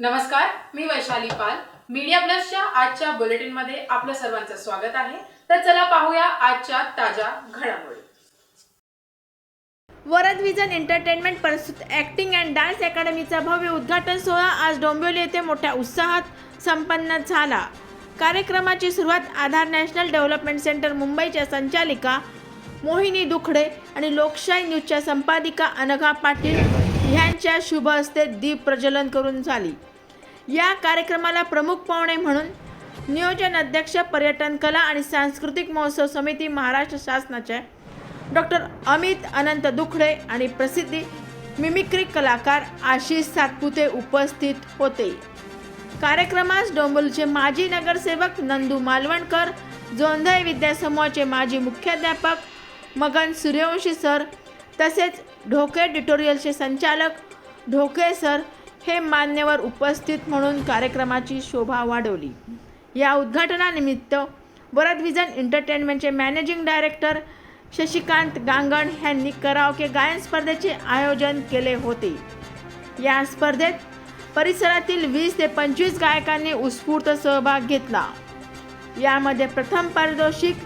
नमस्कार मी वैशाली पाल. मीडिया प्लसच्या आजच्या बुलेटिनमध्ये आपलं सर्वांचं स्वागत आहे. तर चला पाहूया आजच्या ताज्या घडामोडी. वरद विजन एंटरटेनमेंट प्रस्तुत ॲक्टिंग अँड डान्स अकॅडमीचा भव्य उद्घाटन सोहळा आज डोंबिवली येथे मोठ्या उत्साहात संपन्न झाला. कार्यक्रमाची सुरुवात आधार नॅशनल डेव्हलपमेंट सेंटर मुंबईच्या संचालिका मोहिनी दुखडे आणि लोकशाही न्यूजच्या संपादिका अनघा पाटील ह्यांच्या शुभ हस्ते दीप प्रज्वलन करून झाली. या कार्यक्रमाला प्रमुख पाहुणे म्हणून नियोजन अध्यक्ष पर्यटन कला आणि सांस्कृतिक महोत्सव समिती महाराष्ट्र शासनाचे डॉक्टर अमित अनंत दुखडे आणि प्रसिद्धी मिमिक्री कलाकार आशिष सातपुते उपस्थित होते. कार्यक्रमास डोंबिवलीचे माजी नगरसेवक नंदू मालवणकर जोंधळे विद्यासमूहाचे माजी मुख्याध्यापक मगन सूर्यवंशी सर तसेच ढोके ट्युटोरियलचे संचालक ढोके सर हे मान्यवर उपस्थित म्हणून कार्यक्रमाची शोभा वाढवली. या उद्घाटनानिमित्त वरदविजन एंटरटेनमेंटचे मॅनेजिंग डायरेक्टर शशिकांत गांगण यांनी कराओके गायन स्पर्धेचे आयोजन केले होते. या स्पर्धेत परिसरातील वीस ते पंचवीस गायकांनी उत्स्फूर्त सहभाग घेतला. यामध्ये प्रथम पारितोषिक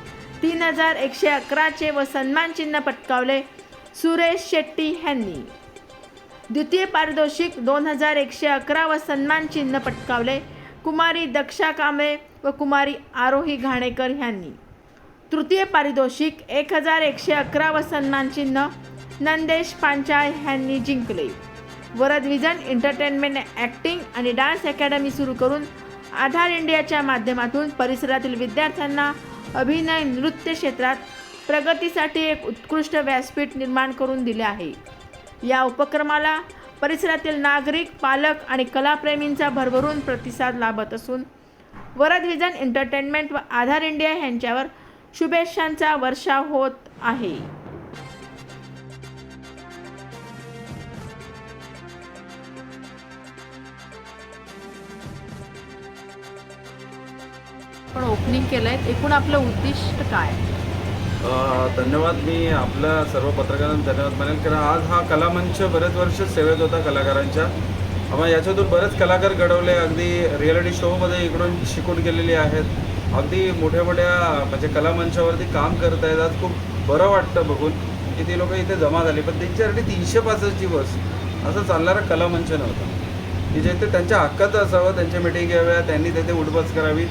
तीन हजार एकशे अकराचे व सन्मान चिन्ह पटकावले. सुरेश शेट्टी ह्यांनी. द्वितीय पारितोषिक दोन हजार एकशे अकरा व सन्मान चिन्ह पटकावले. कुमारी दक्षा कांबळे व कुमारी आरोही घाणेकर ह्यांनी. तृतीय पारितोषिक एक हजार एकशे अकरा व सन्मान चिन्ह नंदेश पांचाळ ह्यांनी जिंकले. वरदविजन एंटरटेनमेंट ॲक्टिंग आणि डान्स अकॅडमी सुरू करून आधार इंडियाच्या माध्यमातून परिसरातील विद्यार्थ्यांना अभिनय नृत्य क्षेत्रात प्रगतीसाठी एक उत्कृष्ट व्यासपीठ निर्माण करून दिले आहे. या उपक्रमाला परिसरातील नागरिक पालक आणि कलाप्रेमींचा भरभरून प्रतिसाद लाभत असून वरद विजन एंटरटेनमेंट व आधार इंडिया यांच्यावर शुभेच्छांचा वर्षाव होत आहे. पण ओपनिंग केलं आहे एकूण आपलं उद्दिष्ट काय? धन्यवाद. मी आपल्या सर्व पत्रकारांना धन्यवाद मानेल कारण आज हा कलामंच बरेच वर्ष सेवेत होता कलाकारांच्या. आम्हाला याच्यातून बरेच कलाकार घडवले. अगदी रियालिटी शोमध्ये इकडून शिकून गेलेले आहेत. अगदी मोठ्या मोठ्या म्हणजे कलामंचावरती काम करत आहेत. आज खूप बरं वाटतं बघून की ती लोक इथे जमा झाली. पण त्यांच्यासाठी तीनशे पासष्ट दिवस असं चालणारा कलामंच नव्हता. की जे ते त्यांच्या हक्काचं असावं त्यांच्या मिटिंग घ्याव्या त्यांनी तेथे उठबस करावी.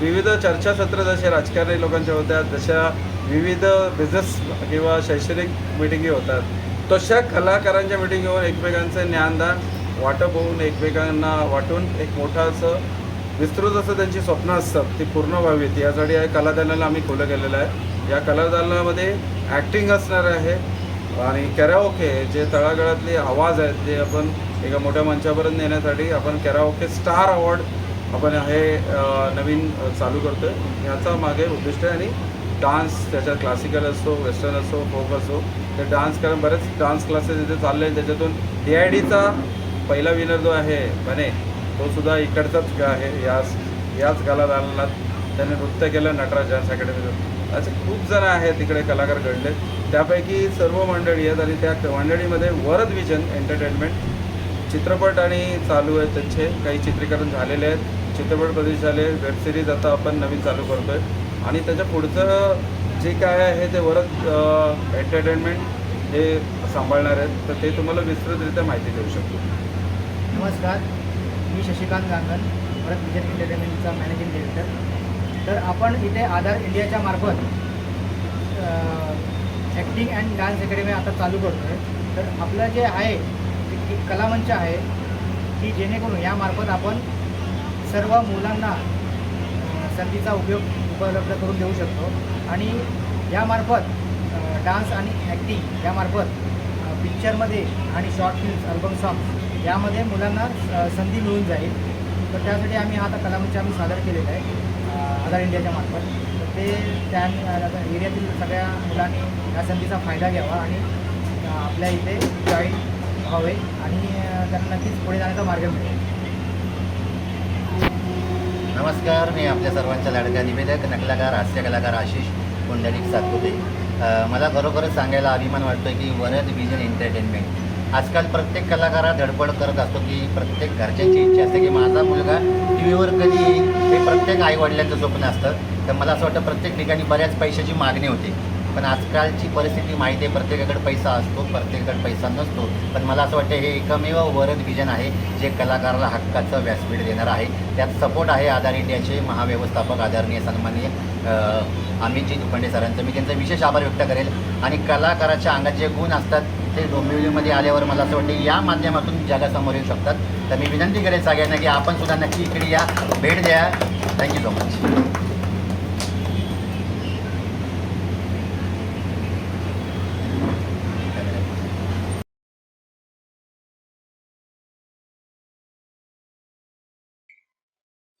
विविध चर्चासत्र जसे राजकारणी लोकांच्या होत्या जशा विविध बिझनेस किंवा शैक्षणिक मिटिंगी होतात. तशा कलाकारांच्या मिटिंग घेऊन एकमेकांचं ज्ञानदान वाटप होऊन एकमेकांना वाटून एक मोठं असं विस्तृत असं त्यांची स्वप्न असतात ती पूर्ण व्हावीत. यासाठी या कलादालनाला आम्ही खुलं केलेलं आहे. या कलादालनामध्ये ॲक्टिंग असणार आहे आणि कॅराओके जे तळागाळातले आवाज आहेत जे आपण एका मोठ्या मंचापर्यंत नेण्यासाठी आपण कॅराओके स्टार अवॉर्ड आपण हे नवीन चालू करतो आहे ह्याचा मागे उद्दिष्ट आहे आणि डान्स त्याच्यात क्लासिकल असो वेस्टर्न असो फोक असो ते डान्स कारण बरेच डान्स क्लासेस इथे चालले आहेत. त्याच्यातून डी आय डीचा पहिला विनर जो आहे बने तो सुद्धा इकडचाच आहे. याच याच गाला दालनात त्याने नृत्य केलं नटराज डान्स अकॅडमीचं असे खूप जण आहेत तिकडे कलाकार घडले. त्यापैकी सर्व मंडळी आहेत आणि त्या मंडळीमध्ये वरद विजन एंटरटेनमेंट चित्रपट आणि चालू आहेत त्यांचे. काही चित्रीकरण झालेले आहेत. चित्रपट प्रदेश झाले वेबसिरीज आता आपण नवीन चालू करतो आहे आणि त्याच्या पुढचं जे काय आहे ते वरच एंटरटेनमेंट हे सांभाळणार आहेत. तर ते तुम्हाला विस्तृतरित्या माहिती देऊ शकतो. नमस्कार. मी शशिकांत गांगन परत विजन एंटरटेनमेंटचा मॅनेजिंग डिरेक्टर तर आपण इथे आधार इंडियाच्या मार्फत ॲक्टिंग अँड डान्स अकॅडमी आता चालू करतो आहे तर आपलं जे आहे एक कलामंच आहे की जेणेकरून यामार्फत आपण सर्व मुलांना संधीचा उपयोग उपलब्ध करून देऊ शकतो. आणि यामार्फत डान्स आणि ॲक्टिंग यामार्फत पिक्चरमध्ये आणि शॉर्ट फिल्म्स अल्बम सॉन्ग्स यामध्ये मुलांना संधी मिळून जाईल. तर त्यासाठी आम्ही हा आता कलामंच आम्ही सादर केलेला आहे अ, आधार इंडियाच्या मार्फत. तर ते त्या एरियातील सगळ्या मुलांनी या संधीचा फायदा घ्यावा आणि आपल्या इथे जॉईन व्हावे आणि त्यांना नक्कीच पुढे जाण्याचा मार्ग मिळेल. नमस्कार मी आपल्या सर्वांच्या लाडक्या निवेदक नकलाकार हास्य कलाकार आशिष पुंडलिक सातपुते. मला खरोखरच सांगायला अभिमान वाटतो की वरद विजन एंटरटेनमेंट आजकाल प्रत्येक कलाकार हा धडपड करत असतो की प्रत्येक घरच्यांची इच्छा असते की माझा मुलगा टी व्हीवर कधी येईल हे प्रत्येक आईवडिलांचं स्वप्न असतं. तर मला असं वाटतं प्रत्येक ठिकाणी बऱ्याच पैशाची मागणी होते. पण आजकालची परिस्थिती माहिती आहे प्रत्येकाकडे पैसा असतो प्रत्येकाकडे पैसा नसतो. पण मला असं वाटतं हे एकमेव वरद विजन आहे जे कलाकाराला हक्काचं व्यासपीठ देणार आहे. त्यात सपोर्ट आहे आधार इंडियाचे महाव्यवस्थापक आदरणीय सन्माननीय अमितजी दुखंडे सरांचं. मी त्यांचा विशेष आभार व्यक्त करेल. आणि कलाकाराच्या अंगात जे गुण असतात ते डोंबिवलीमध्ये आल्यावर मला असं वाटतं या माध्यमातून जगासमोर येऊ शकतात. तर मी विनंती करेल सगळ्यांना की आपण सुद्धा नक्की इकडे या. भेट द्या. Thank you so much